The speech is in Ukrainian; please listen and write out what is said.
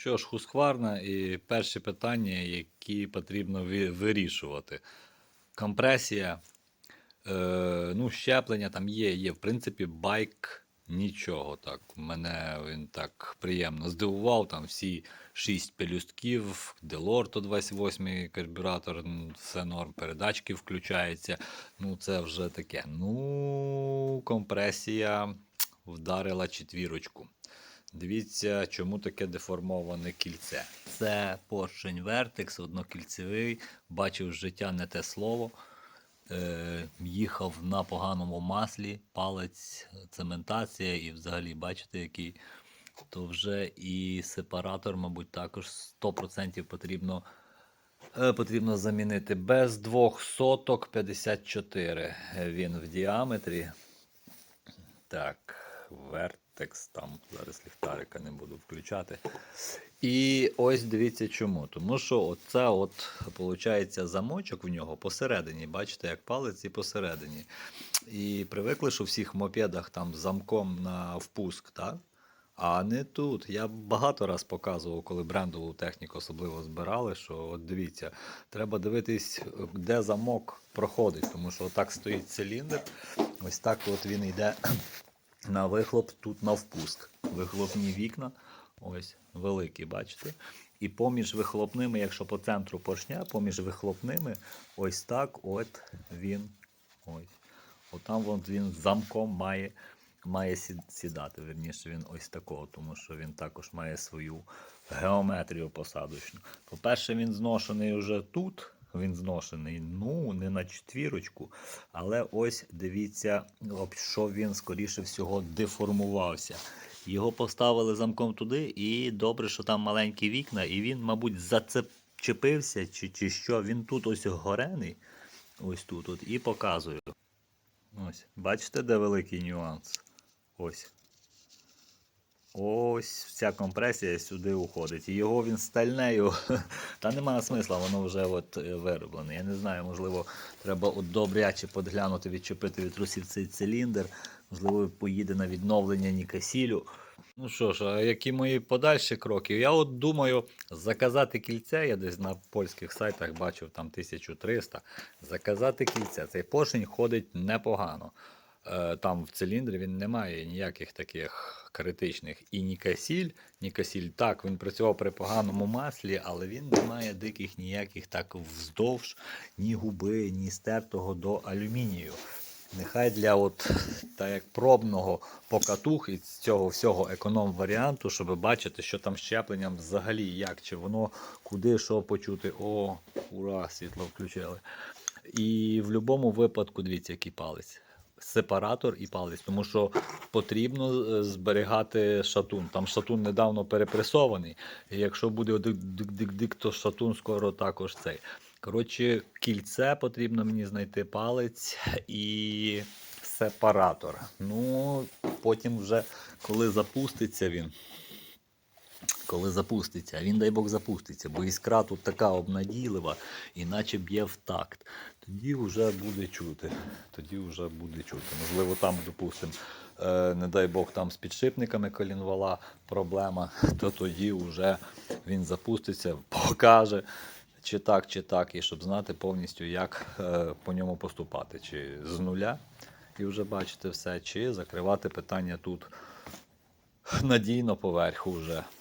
Що ж, хускварна і перші питання, які потрібно вирішувати. Компресія, е, ну, щеплення там є, є. В принципі, байк нічого так. Мене він так приємно здивував. Там всі шість пелюстків, Делорто 28 карбюратор, все норм, передачки включаються. Ну, це вже таке. Ну, компресія вдарила четвірочку. Дивіться, чому таке деформоване кільце. Це поршень Vertex, однокільцевий, бачив життя не те слово. Е, їхав на поганому маслі, палець, цементація, і взагалі, бачите, який. То вже і сепаратор, мабуть, також 100% потрібно, е, потрібно замінити. Без двох соток 54 він в діаметрі. Так, Vertex там, зараз ліхтарика не буду включати. І ось дивіться чому. Тому що оце от, виходить, замочок в нього посередині. Бачите, як палець і посередині. І привикли, що в всіх мопедах там замком на впуск, так? А не тут. Я багато раз показував, коли брендову техніку особливо збирали, що от дивіться, треба дивитись, де замок проходить, тому що отак стоїть циліндр, ось так от він йде на вихлоп, тут на впуск. Вихлопні вікна, ось великі, бачите? І поміж вихлопними, якщо по центру поршня, поміж вихлопними, ось так от він. Ось. Отам от він замком має, має сідати. Верніше, він ось такого, тому що він також має свою геометрію посадочну. По-перше, він зношений вже тут. Він зношений, ну, не на четвірочку, але ось дивіться, що він, скоріше всього, деформувався. Його поставили замком туди, і добре, що там маленькі вікна, і він, мабуть, зачепився, чи, чи що. Він тут ось горений, ось тут, от, і показую. Ось, бачите, де великий нюанс? Ось. Ось вся компресія сюди уходить. І його він стальнею. Та немає смисла, воно вже от е, вироблене. Я не знаю, можливо, треба от добряче подглянути, відчепити від трусів цей циліндр. Можливо, поїде на відновлення Нікасілю. Ну що ж, а які мої подальші кроки? Я от думаю, заказати кільце, я десь на польських сайтах бачив там 1300. Заказати кільце. Цей поршень ходить непогано. Е, Там в циліндрі він не має ніяких таких критичних. І Нікасіль, Нікасіль так, він працював при поганому маслі, але він не має диких ніяких так вздовж ні губи, ні стертого до алюмінію. Нехай для от та як пробного покатух із цього всього економ-варіанту, щоб бачити, що там з щепленням взагалі як, чи воно куди що почути. О, ура, світло включили. І в будь-якому випадку, дивіться, який палець. Сепаратор і палець, тому що потрібно е, зберігати шатун. Там шатун недавно перепресований. І якщо буде дик-дик-дик, то шатун скоро також цей. Коротше, кільце потрібно мені знайти палець і сепаратор. Ну, потім вже, коли запуститься він. Коли запуститься, а він, дай Бог, запуститься, бо іскра тут така обнадійлива, іначе б'є в такт. Тоді вже буде чути. Тоді вже буде чути. Можливо, там, допустимо, е, не дай Бог, там з підшипниками колінвала проблема, то тоді вже він запуститься, покаже, чи так, чи так, і щоб знати повністю, як е, по ньому поступати, чи з нуля, і вже бачите все, чи закривати питання тут надійно поверху вже.